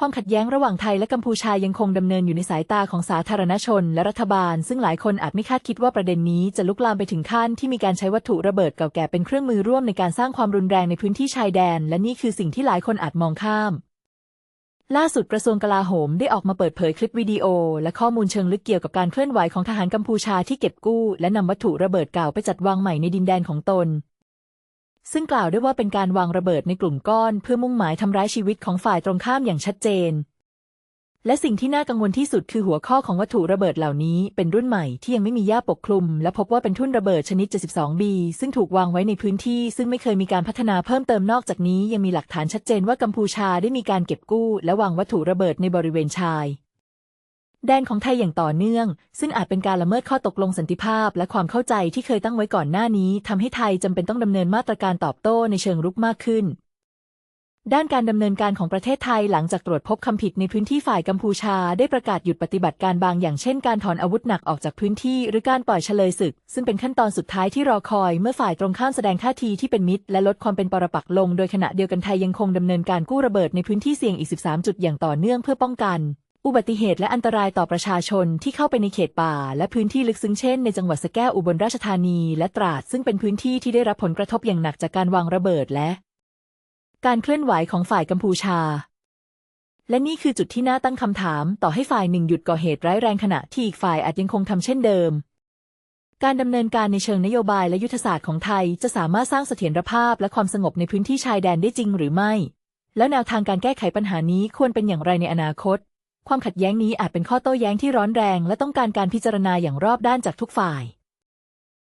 ความขัดแย้งระหว่างไทยและกัมพูชายังคงดำเนินอยู่ในสายตาของสาธารณชนและรัฐบาล ซึ่งหลายคนอาจไม่คาดคิดว่าประเด็นนี้จะลุกลามไปถึงขั้นที่มีการใช้วัตถุระเบิดเก่าแก่เป็นเครื่องมือร่วมในการสร้างความรุนแรงในพื้นที่ชายแดน และนี่คือสิ่งที่หลายคนอาจมองข้าม ล่าสุดกระทรวงกลาโหมได้ออกมาเปิดเผยคลิปวิดีโอ และข้อมูลเชิงลึกเกี่ยวกับการเคลื่อนไหวของทหารกัมพูชาที่เก็บกู้ และนำวัตถุระเบิดเก่าไปจัดวางใหม่ในดินแดนของตน ซึ่งกล่าวด้วยว่าเป็นการวางระเบิดในกลุ่มก้อน เพื่อมุ่งหมายทำร้ายชีวิตของฝ่ายตรงข้ามอย่างชัดเจน และสิ่งที่น่ากังวลที่สุดคือหัวข้อของวัตถุระเบิดเหล่านี้เป็นรุ่นใหม่ที่ยังไม่มีย่าปกคลุม และพบว่าเป็นทุ่นระเบิดชนิด 72B ซึ่งถูกวางไว้ในพื้นที่ ซึ่งไม่เคยมีการพัฒนาเพิ่มเติมนอกจากนี้ ยังมีหลักฐานชัดเจนว่ากัมพูชาได้มีการเก็บกู้ และวางวัตถุระเบิดในบริเวณชาย แดนของไทยอย่างต่อเนื่อง ซึ่งอาจเป็นการละเมิดข้อตกลงสันติภาพ และความเข้าใจที่เคยตั้งไว้ก่อนหน้านี้ทำให้ไทยจำเป็นต้องดำเนินมาตรการตอบโต้ในเชิงรุกมากขึ้น ด้านการดำเนินการของประเทศไทยหลังจากตรวจพบคำผิดในพื้นที่ฝ่ายกัมพูชา ได้ประกาศหยุดปฏิบัติการบางอย่างเช่นการถอนอาวุธหนักออกจากพื้นที่ หรือการปล่อยเฉลยศึก ซึ่งเป็นขั้นตอนสุดท้ายที่รอคอยเมื่อฝ่ายตรงข้ามแสดงท่าทีที่เป็นมิตร และลดความเป็นปรปักษ์ลง โดยขณะเดียวกันไทยยังคงดำเนินการกู้ระเบิดในพื้นที่เสี่ยงอีก 13 จุดอย่างต่อเนื่องเพื่อป้องกัน อุบัติเหตุและอันตรายต่อประชาชนที่เข้าไปในเขตป่า และพื้นที่ลึกซึ้งเช่นในจังหวัดสะแก้วอุบลราชธานี และตราดซึ่งเป็นพื้นที่ที่ได้รับผลกระทบอย่างหนักจากการวางระเบิดและ การเคลื่อนไหวของฝ่ายกัมพูชา และนี่คือจุดที่น่าตั้งคำถามต่อให้ฝ่ายหนึ่งหยุดก่อเหตุร้ายแรงขณะที่อีกฝ่ายอาจยังคงทำเช่นเดิม การดำเนินการในเชิงนโยบายและยุทธศาสตร์ของไทย จะสามารถสร้างเสถียรภาพและความสงบในพื้นที่ชายแดนได้จริงหรือไม่ แล้วแนวทางการแก้ไขปัญหานี้ควรเป็นอย่างไรในอนาคต ความขัดแย้งนี้อาจเป็นข้อโต้แย้งที่ร้อนแรง และต้องการการพิจารณาอย่างรอบด้านจากทุกฝ่าย